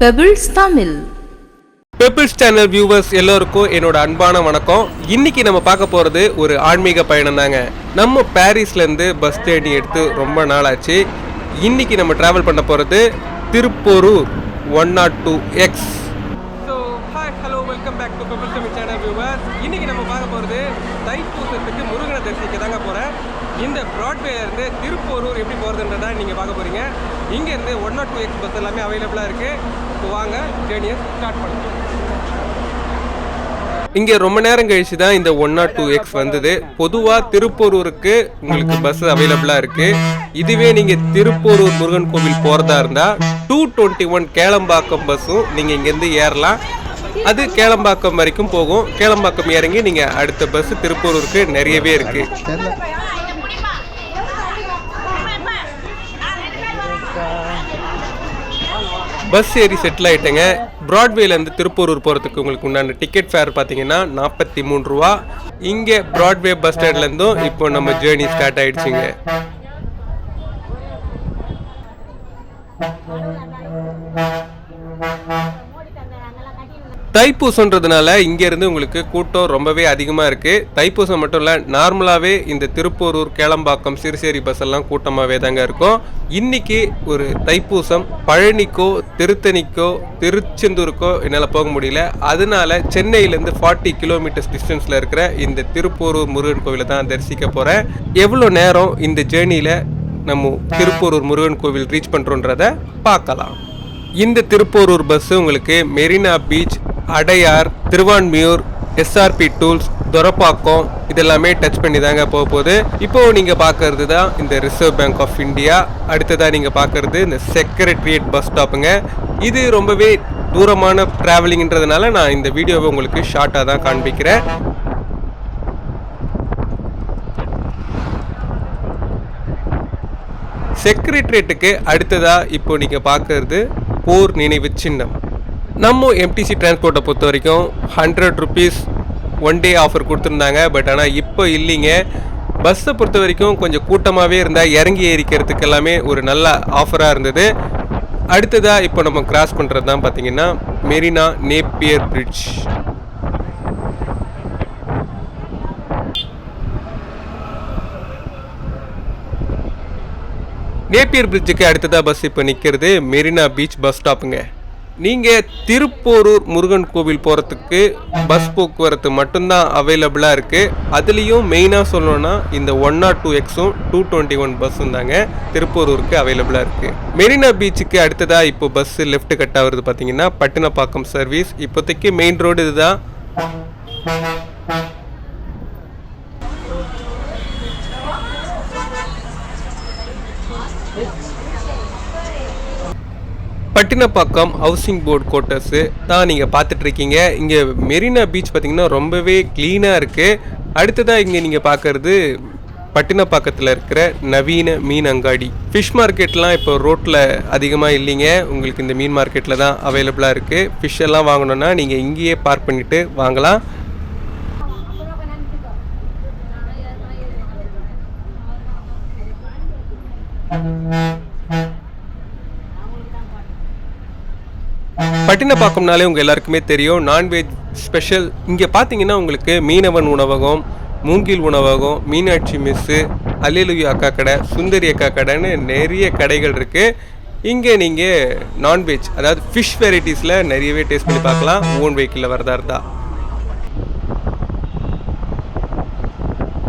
Pebbles Tamil Pebbles channel viewers எல்லோருக்கும் என்னோட அன்பான வணக்கம். இன்னைக்கு நம்ம பார்க்க போகிறது ஒரு ஆன்மீக பயணம் தாங்க. நம்ம பாரிஸ்லேருந்து பஸ் தேடி எடுத்து ரொம்ப நாள் ஆச்சு இன்னைக்கு நம்ம ட்ராவல் பண்ண போகிறது Thiruporur one not two X so hi hello welcome back to Pebbles Tamil channel viewers இன்னைக்கு நம்ம பார்க்க போகிறது தைப்பூசத்துக்கு முருகனை தரிசிக்க தாங்க போகிறேன் இந்த ப்ராட்வேலேருந்து திருப்போரூர் எப்படி போகிறதுன்றதான் நீங்கள் பார்க்க போகிறீங்க இங்கேருந்து ஒன் நாட் டூ பஸ் எல்லாமே அவைலபிளாக இருக்குது வாங்க ஜேர்னியை ஸ்டார்ட் பண்ணுவோம் இங்கே ரொம்ப நேரம் கழிச்சு தான் இந்த ஒன் நாட் டூ எக்ஸ் வந்தது. பொதுவாக திருப்பூரூருக்கு உங்களுக்கு பஸ் அவைலபிளாக இருக்குது இதுவே நீங்கள் திருப்பூரூர் முருகன் கோவில் போகிறதா இருந்தால் டூ டுவெண்ட்டி ஒன் கேளம்பாக்கம் பஸ்ஸும் நீங்கள் இங்கேருந்து ஏறலாம். அது கேளம்பாக்கம் வரைக்கும் போகும். கேளம்பாக்கம் இறங்கி நீங்கள் அடுத்த பஸ் திருப்பூரூருக்கு நிறையவே இருக்குது பஸ் ஏறி செட்டில் ஆயிட்டேங்க. ப்ராட்வேலேருந்து திருப்பூரூர் போகிறதுக்கு உங்களுக்கு உண்டான டிக்கெட் ஃபேர் பார்த்தீங்கன்னா நாற்பத்தி மூணு ரூபா. இங்கே ப்ராட்வே பஸ் ஸ்டாண்ட்லேருந்தும் இப்போ நம்ம ஜேர்னி ஸ்டார்ட் ஆயிடுச்சுங்க. தைப்பூசன்றதுனால இங்கேருந்து உங்களுக்கு கூட்டம் ரொம்பவே அதிகமாக இருக்குது தைப்பூசம் மட்டும் இல்லை நார்மலாகவே இந்த திருப்போரூர் கேளம்பாக்கம் சிறுசேரி பஸ் எல்லாம் கூட்டமாகவே தாங்க இருக்கும். இன்னைக்கு ஒரு தைப்பூசம் பழனிக்கோ திருத்தணிக்கோ திருச்செந்தூருக்கோ என்னால் போக முடியல. அதனால சென்னையிலேருந்து ஃபார்ட்டி கிலோமீட்டர்ஸ் டிஸ்டன்ஸில் இருக்கிற இந்த திருப்பூரூர் முருகன் கோவிலை தான் தரிசிக்க போகிறேன் எவ்வளோ நேரம் இந்த ஜேர்னியில் நம்ம திருப்பூரூர் முருகன் கோவில் ரீச் பண்ணுறோன்றத பார்க்கலாம். இந்த திருப்போரூர் பஸ் உங்களுக்கு Marina beach Adyar Thiruvanmiyur SRP tools Thoraipakkam இதெல்லாமே டச் பண்ணி தாங்க போக போகுது. இப்போ நீங்கள் பார்க்கறது தான் இந்த ரிசர்வ் பேங்க் ஆஃப் இந்தியா அடுத்ததாக நீங்கள் பார்க்கறது இந்த செக்ரட்டரியேட் பஸ் ஸ்டாப்புங்க இது ரொம்பவே தூரமான ட்ராவலிங்கிறதுனால நான் இந்த வீடியோவை உங்களுக்கு ஷார்ட்டாக தான் காண்பிக்கிறேன். செக்ரட்டரியேட்டுக்கு அடுத்ததாக இப்போ நீங்கள் பார்க்கறது போர் நினைவு சின்னம். நம்ம எம்டிசி டிரான்ஸ்போர்ட்டை பொறுத்த வரைக்கும் hundred rupees one day offer கொடுத்துருந்தாங்க. பட் ஆனால் இப்போ இல்லைங்க. பஸ்ஸை பொறுத்த வரைக்கும் கொஞ்சம் கூட்டமாகவே இருந்தால் இறங்கி ஏறிக்கிறதுக்கு எல்லாமே ஒரு நல்ல ஆஃபராக இருந்தது. அடுத்ததாக இப்போ நம்ம கிராஸ் பண்ணுறது தான் பார்த்தீங்கன்னா மெரினா நேப்பியர் பிரிட்ஜ் நேப்பியர் பிரிட்ஜுக்கு அடுத்ததாக பஸ் இப்போ நிற்கிறது மெரினா பீச் பஸ் ஸ்டாப்புங்க நீங்கள் திருப்போரூர் முருகன் கோவில் போகிறதுக்கு பஸ் போக்குவரத்து மட்டும்தான் அவைலபிளாக இருக்குது அதுலேயும் மெயினாக சொல்லணும்னா இந்த ஒன் நாட் டூ எக்ஸும் டூ டுவெண்ட்டி ஒன் பஸ்ஸும் தாங்க திருப்போரூருக்கு அவைலபிளாக இருக்குது மெரினா பீச்சுக்கு அடுத்ததாக இப்போ பஸ்ஸு லெஃப்ட் கட் ஆகுறது பார்த்தீங்கன்னா பட்டினப்பாக்கம் சர்வீஸ் இப்போதைக்கு மெயின் ரோடு இதுதான். பட்டினப்பாக்கம் ஹவுசிங் போர்டு கோட்டர்ஸு தான் நீங்கள் பார்த்துட்ருக்கீங்க. இங்கே மெரினா பீச் பார்த்தீங்கன்னா ரொம்பவே க்ளீனாக இருக்குது அடுத்ததாக இங்கே நீங்கள் பார்க்குறது பட்டினப்பாக்கத்தில் இருக்கிற நவீன மீன் அங்காடி. ஃபிஷ் மார்க்கெட்லாம் இப்போ ரோட்டில் அதிகமாக இல்லைங்க. உங்களுக்கு இந்த மீன் மார்க்கெட்டில் தான் அவைலபிளாக இருக்குது ஃபிஷ் எல்லாம் வாங்கணுன்னா நீங்கள் இங்கேயே பார்க் பண்ணிவிட்டு வாங்கலாம். பட்டினப்பாக்கம்னாலே உங்கள் எல்லாருக்குமே தெரியும். நான்வெஜ் ஸ்பெஷல் இங்கே பார்த்தீங்கன்னா உங்களுக்கு மீனவன் உணவகம் மூங்கில் உணவகம் மீனாட்சி மிஸ்ஸு அல்லேலுவி அக்கா கடை சுந்தரி அக்கா கடைன்னு நிறைய கடைகள் இருக்குது இங்கே நீங்கள் நான்வெஜ் அதாவது ஃபிஷ் வெரைட்டிஸில் நிறையவே டேஸ்ட் பண்ணி பார்க்கலாம். ஓன் வெஹிக்கிளில் வரதா இருந்தால்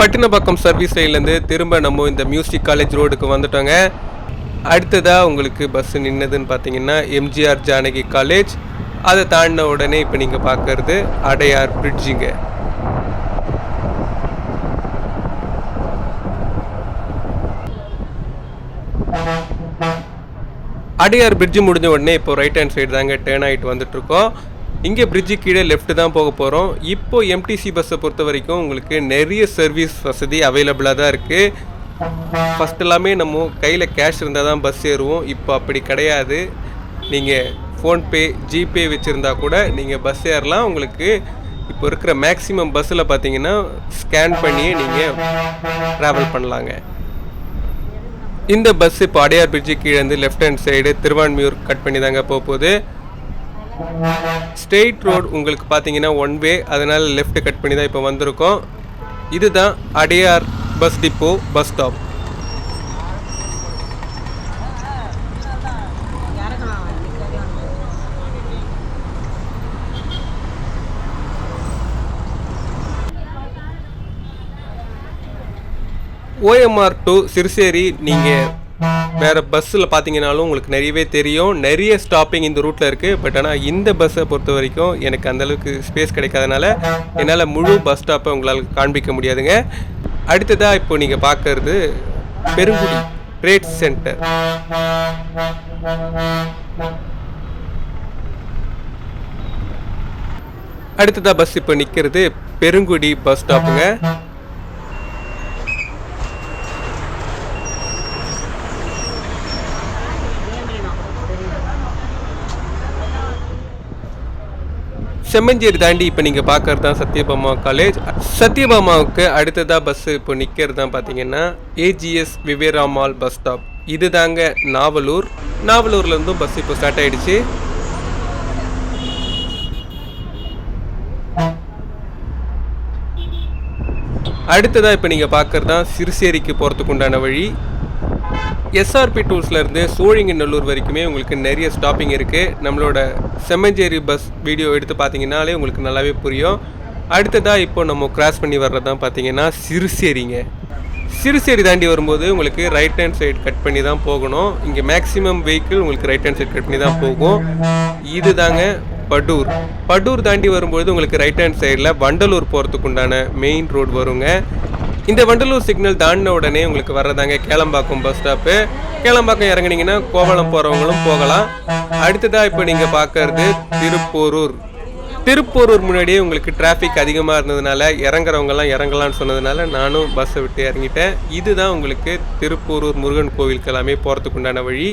பட்டினப்பாக்கம் சர்வீஸ் ரயிலேருந்து திரும்ப நம்ம இந்த மியூசிக் காலேஜ் ரோடுக்கு வந்துட்டோங்க. அடுத்ததாக உங்களுக்கு பஸ் நின்னதுன்னு பார்த்தீங்கன்னா எம்ஜிஆர் ஜானகி காலேஜ் அதை தாண்டின உடனே இப்போ நீங்கள் பார்க்கறது அடையார் பிரிட்ஜிங்க அடையார் பிரிட்ஜு முடிஞ்ச உடனே இப்போ ரைட் ஹேண்ட் சைடு தாங்க டேர்ன் ஆகிட்டு வந்துட்டு இருக்கோம் இங்கே பிரிட்ஜு கீழே லெஃப்ட் தான் போக போகிறோம் இப்போ எம்டிசி பஸ்ஸை பொறுத்த வரைக்கும் உங்களுக்கு நிறைய சர்வீஸ் வசதி அவைலபிளாக தான் இருக்குது ஃபஸ்ட் எல்லாமே நம்ம கையில் கேஷ் இருந்தால் தான் பஸ் ஏறுவோம். இப்போ அப்படி கிடையாது. நீங்கள் ஃபோன்பே ஜிபே வச்சுருந்தா கூட நீங்கள் பஸ் ஏறலாம். உங்களுக்கு இப்போ இருக்கிற மேக்ஸிமம் பஸ்ஸில் பார்த்தீங்கன்னா ஸ்கேன் பண்ணியே நீங்கள் ட்ராவல் பண்ணலாங்க. இந்த பஸ் இப்போ அடையார் பிரிட்ஜு கீழே இருந்து left hand side Thiruvanmiyur cut பண்ணி தாங்க போக போகுது. ஸ்ட்ரெயிட் ரோடு உங்களுக்கு பார்த்தீங்கன்னா ஒன் வே அதனால் லெஃப்ட் கட் பண்ணி தான் இப்போ வந்திருக்கோம். இதுதான் Adyar bus depot bus stop. OMR to Siruseri நீங்கள் வேறு பஸ்ஸில் பார்த்தீங்கனாலும் உங்களுக்கு நிறையவே தெரியும். நிறைய ஸ்டாப்பிங் இந்த ரூட்டில் இருக்குது பட் ஆனால் இந்த பஸ்ஸை பொறுத்த வரைக்கும் எனக்கு அந்தளவுக்கு ஸ்பேஸ் கிடைக்காதனால என்னால் முழு பஸ் ஸ்டாப்பை உங்களால் காண்பிக்க முடியாதுங்க. அடுத்ததாக இப்போ நீங்கள் பார்க்கறது பெருங்குடி ட்ரேட் சென்டர் அடுத்ததாக பஸ் இப்போ நிற்கிறது பெருங்குடி பஸ் ஸ்டாப்புங்க செம்மஞ்சேரி தாண்டி இப்போ நீங்கள் பார்க்குறது தான் சத்யபாமா காலேஜ் சத்யபாமாவுக்கு அடுத்ததாக பஸ்ஸு இப்போ நிற்கிறது தான் பார்த்தீங்கன்னா ஏஜிஎஸ் விவேராமால் பஸ் ஸ்டாப் இது தாங்க நாவலூர். நாவலூர்லேருந்தும் பஸ் இப்போ ஸ்டார்ட் ஆகிடுச்சு அடுத்ததாக இப்போ நீங்கள் பார்க்கறது தான் சிறுசேரிக்கு போகிறதுக்கு உண்டான வழி. எஸ்ஆர்பி டூல்ஸ்லேருந்து சோழிங்கநல்லூர் வரைக்குமே உங்களுக்கு நிறைய ஸ்டாப்பிங் இருக்குது நம்மளோட செம்மஞ்சேரி பஸ் வீடியோ எடுத்து பார்த்தீங்கன்னாலே உங்களுக்கு நல்லாவே புரியும். அடுத்ததாக இப்போ நம்ம கிராஸ் பண்ணி வர்றது தான் பார்த்தீங்கன்னா சிறுசேரிங்க. சிறுசேரி தாண்டி வரும்போது உங்களுக்கு ரைட் ஹேண்ட் சைடு கட் பண்ணி தான் போகணும். இங்கே மேக்ஸிமம் வெஹிக்கிள் உங்களுக்கு ரைட் ஹேண்ட் சைடு கட் பண்ணி தான் போகும். இது தாங்க படூர். படூர் தாண்டி வரும்போது உங்களுக்கு ரைட் ஹேண்ட் சைடில் வண்டலூர் போகிறதுக்கு உண்டான மெயின் ரோடு வருங்க. இந்த வண்டலூர் சிக்னல் தாண்டின உடனே உங்களுக்கு வர்றதாங்க கேளம்பாக்கம் பஸ் ஸ்டாப்பு கேளம்பாக்கம் இறங்குனீங்கன்னா கோவளம் போகிறவங்களும் போகலாம். அடுத்ததாக இப்போ நீங்கள் பார்க்கறது திருப்போரூர். திருப்போரூர் முன்னாடியே உங்களுக்கு டிராஃபிக் அதிகமாக இருந்ததுனால இறங்குறவங்கலாம் இறங்கலாம்னு சொன்னதுனால நானும் பஸ்ஸை விட்டு இறங்கிட்டேன். இதுதான் உங்களுக்கு திருப்போரூர் முருகன் கோவிலுக்கு எல்லாமே போகிறதுக்கு உண்டான வழி.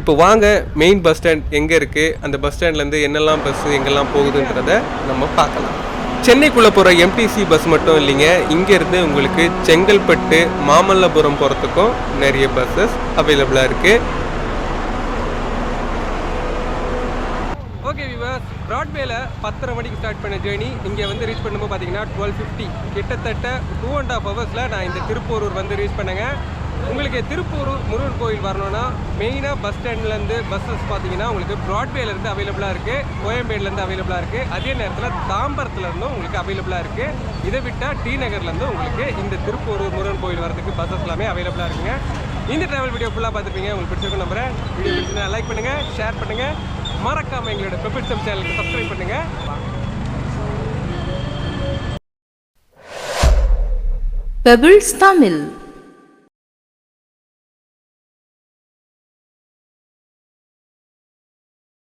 இப்போ வாங்க மெயின் பஸ் ஸ்டாண்ட் எங்கே இருக்குது அந்த பஸ் ஸ்டாண்ட்லேருந்து என்னெல்லாம் பஸ்ஸு எங்கெல்லாம் போகுதுன்றத நம்ம பார்க்கலாம். சென்னைக்குள்ளே போகிற எம்டிசி பஸ் மட்டும் இல்லைங்க. இங்கேருந்து உங்களுக்கு செங்கல்பட்டு மாமல்லபுரம் போகிறதுக்கும் நிறைய பஸ்ஸஸ் அவைலபிளாக இருக்குது ஓகே விவாஸ் ப்ராட்வேல பத்தரை மணிக்கு ஸ்டார்ட் பண்ண ஜேர்னி இங்கே வந்து ரீச் பண்ணும்போது பார்த்தீங்கன்னா டுவெல் ஃபிஃப்டி கிட்டத்தட்ட டூ அண்ட் ஹாஃப் ஹவர்ஸில் நான் இந்த திருப்பூரூர் வந்து ரீச் பண்ணேங்க. உங்களுக்கு திருப்பூர் முருகன் கோயில் வரணும்னா மெயினாக பஸ் ஸ்டாண்ட்லேருந்து பஸ்ஸஸ் பார்த்தீங்கன்னா உங்களுக்கு ப்ராட்வேலேருந்து அவைலபிளாக இருக்குது கோயம்பேடுலேருந்து அவைலபிளாக இருக்குது அதே நேரத்தில் தாம்பரத்துலேருந்தும் உங்களுக்கு அவைலபிளாக இருக்குது இதை விட்டால் டி நகர்லேருந்து உங்களுக்கு இந்த திருப்பூரூர் முருகன் கோயில் வரதுக்கு பஸ்ஸஸ் எல்லாமே அவைலபிளாக இருக்குங்க. இந்த ட்ராவல் வீடியோ ஃபுல்லாக பார்த்துருப்பீங்க. உங்களுக்கு பிடிச்சிருக்கும் நம்புறேன். வீடியோ பிடிச்சிருந்தா லைக் பண்ணுங்கள் ஷேர் பண்ணுங்கள் மறக்காமல் எங்களோட பெப்பிட்சம் சேனலுக்கு சப்ஸ்கிரைப் பண்ணுங்கள் பெபிள்ஸ் தமிழ்